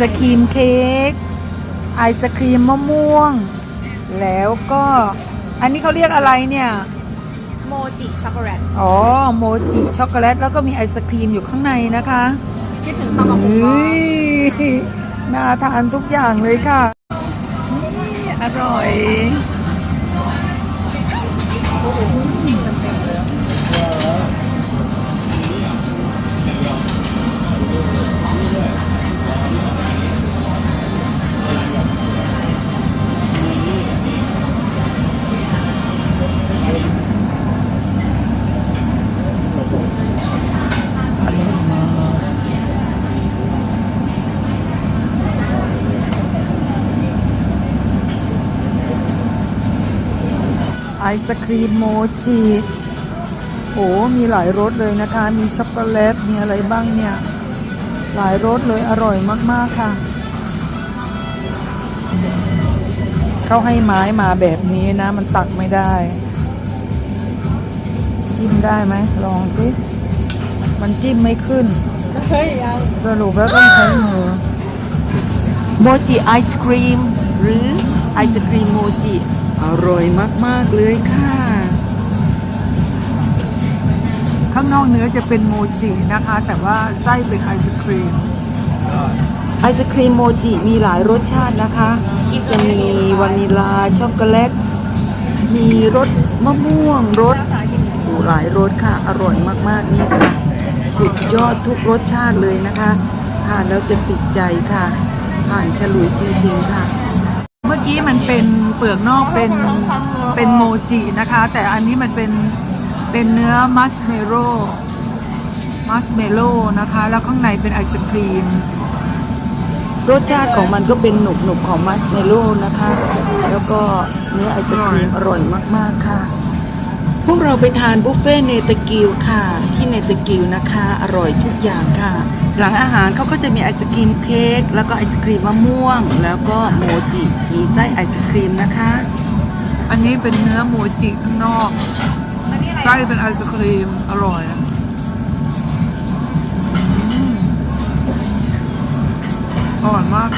ศครีมเค้กไอศครีมมะม่วง แล้วก็อันนี้เขาเรียกอะไรเนี่ย โมจิช็อกโกแลตอ๋อโมจิช็อกโกแลตแล้วก็มีไอศครีมอยู่ข้างในนะคะคิดถึงตอนกับผมเฮ้ว่ายน่าทานทุกอย่างเลยค่ะนี่อร่อย ไอศครีมโมจิโอ้มีหลายรสเลยนะคะ มีช็อกโกแลต มีอะไรบ้างเนี่ย หลายรสเลยอร่อยมาก ๆ ค่ะ เขาให้ไม้มาแบบนี้นะ มันตักไม่ได้ จิ้มได้ไหม ลองสิ มันจิ้มไม่ขึ้นเฮ้ยเอาสรุปแล้วต้องใช้มือโมจิไอศครีมหรือ ไอศครีมโมจิ อร่อยมาก ๆ เลยค่ะ ข้างนอกเนื้อจะเป็นโมจินะคะ แต่ว่าไส้เป็นไอศครีม ไอศครีมโมจิมีหลายรสชาตินะคะ จะมีวานิลา ช็อกโกแลต มีรสมะม่วงรสโอ้หลายรสค่ะ อร่อยมากๆนี่ค่ะ สุดยอดทุกรสชาติเลยนะคะทานแล้วจะติดใจค่ะผ่านฉลุยจริงๆค่ะเมื่อ กี้มันเป็นเปลือกนอกเป็นเป็นโมจินะคะ แต่อันนี้มันเป็นเป็นเนื้อมัสเมโลมัสเมโลนะคะ แล้วข้างในเป็นไอศครีม รสชาติของมันก็เป็นหนุบหนุบของมัสเมโลนะคะ แล้วก็เนื้อไอศครีมอร่อยมาก ๆ ค่ะ วกเราไปทานบุฟเฟ่ต์เนตกิวค่ะ ที่เนตกิวนะคะ อร่อยทุกอย่างค่ะ หลังอาหารเขาก็จะมีไอศครีมเค้กแล้วก็ไอศครีมมะม่วง แล้วก็โมจิมีไส้ไอศครีมนะคะ อันนี้เป็นเนื้อโมจิข้างนอกไส้เป็นไอศครีมอร่อยอร่อยมาก